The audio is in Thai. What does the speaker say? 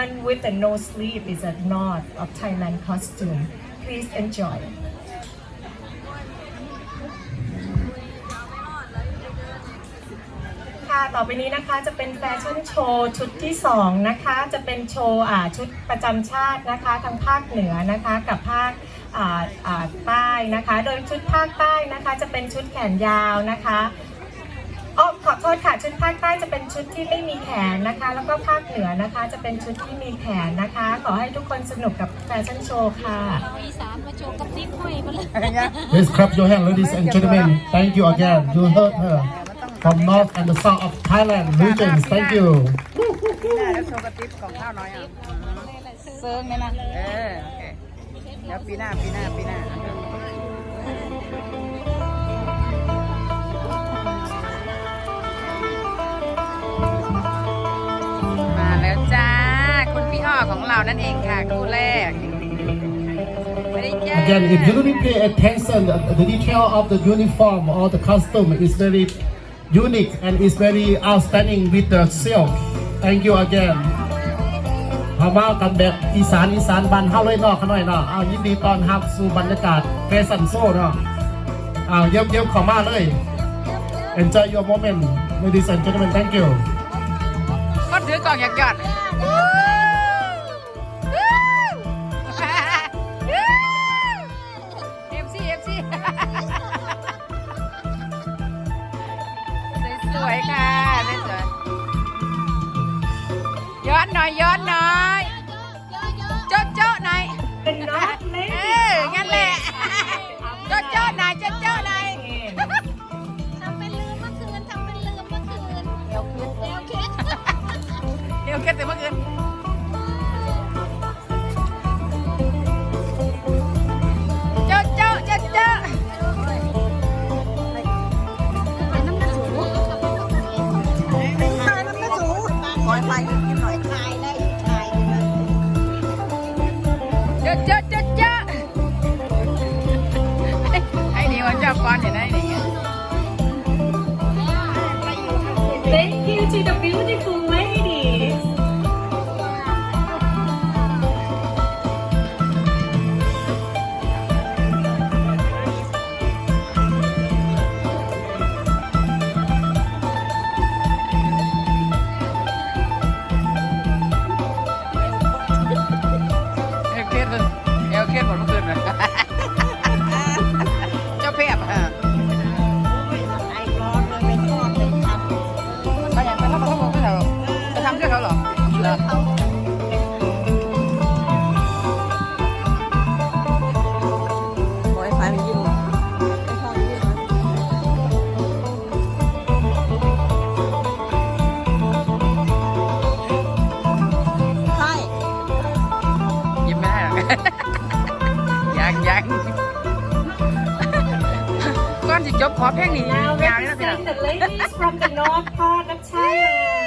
one with the no sleeve is a knot of Thailand costume. Please enjoy. ค่ะต่อไปนี้นะคะจะเป็นแฟชั่นโชว์ชุดที่ 2 นะคะ จะเป็นโชว์อ่าชุดประจำชาตินะคะทางภาคเหนือนะคะกับภาคอ่าอ่าใต้นะคะ โดยชุดภาคใต้นะคะจะเป็นชุดแขนยาวนะคะ อ๋อขอโทษค่ะชุดภาคใต้จะเป็นชุดที่ไม่มีแขนนะคะ แล้วก็ภาคเหนือนะคะ จะเป็นชุดที่มีแขนนะคะ ขอให้ทุกคนสนุกกับแฟชั่นโชว์ค่ะเราอีสานมาโจกกับติ๊กห้อยมาเลย Please clap your hand, ladies and gentlemen. Thank you again. You heard her from north and the south of Thailand regions. Thank you. ปีหน้าแล้วโชว์กระติบของข้าวน้อยอะเซิร์งเนี่ยนะเออโอเคเดี๋ยวปีหน้าปีหน้าปีหน้า แล้วจ้า คุณพี่อ้อของเรานั่นเองค่ะคู่แรกสวัสดีจ้ Again, if you really pay attention, the, detail of the uniform or the costume is very unique and is very outstanding with the silk. Thank you again. พม่ากันแบบอีสานอีสานบ้านเฮาเลยนาะขน่อยเนาะเอายินดีตอนรับสู่บรรยากาศแฟชั่นโซ่เนาะเอาเยี่ยมเยี่ยมข้ามาเลย Enjoy your moment, ladies and gentlemen. Thank you. คนถือกล่องอยากหยอดเอฟซีเอฟซีสวยๆค่ะสวยๆย้อนหน่อยย้อนหน่อยะเจ๊ะเจ๊ะเจ๊ะไอ้นี่มันชอบป้อนอยู่นะไอ้นี่ Thank you to the beautiful เหรอขอไฟมันยิ่งไม่ชอบยิ่งใช่ยิ้มไม่ได้หรอกยังยังก่อนสิจบขอเพลงนี้ยาวเลยนะพี่น้อง represent the ladies from the north part of Thailand.